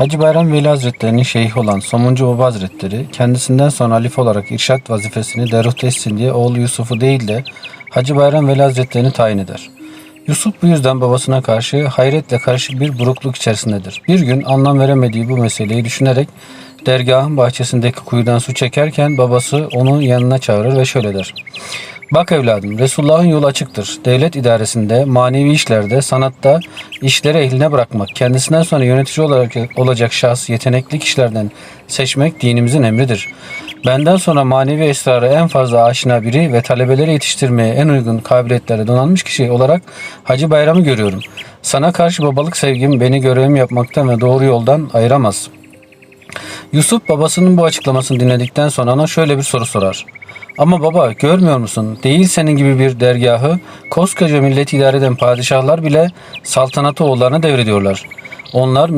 Hacı Bayram Veli Hazretleri'nin şeyhi olan Somuncu Baba Hazretleri kendisinden sonra halife olarak irşat vazifesini deruhte etsin diye oğlu Yusuf'u değil de Hacı Bayram Veli Hazretlerini tayin eder. Yusuf bu yüzden babasına karşı hayretle karışık bir burukluk içerisindedir. Bir gün anlam veremediği bu meseleyi düşünerek dergahın bahçesindeki kuyudan su çekerken babası onu yanına çağırır ve şöyle der. Bak evladım, Resulullah'ın yolu açıktır. Devlet idaresinde, manevi işlerde, sanatta işleri ehline bırakmak, kendisinden sonra yönetici olarak olacak şahs yetenekli kişilerden seçmek dinimizin emridir. Benden sonra manevi esrarı en fazla aşina biri ve talebeleri yetiştirmeye en uygun kabiliyetlere donanmış kişi olarak Hacı Bayram'ı görüyorum. Sana karşı babalık sevgim beni görevimi yapmaktan ve doğru yoldan ayıramaz.'' Yusuf babasının bu açıklamasını dinledikten sonra ona şöyle bir soru sorar. Ama baba görmüyor musun? Değil senin gibi bir dergahı koskoca milleti idare eden padişahlar bile saltanatı oğullarına devrediyorlar. Onlar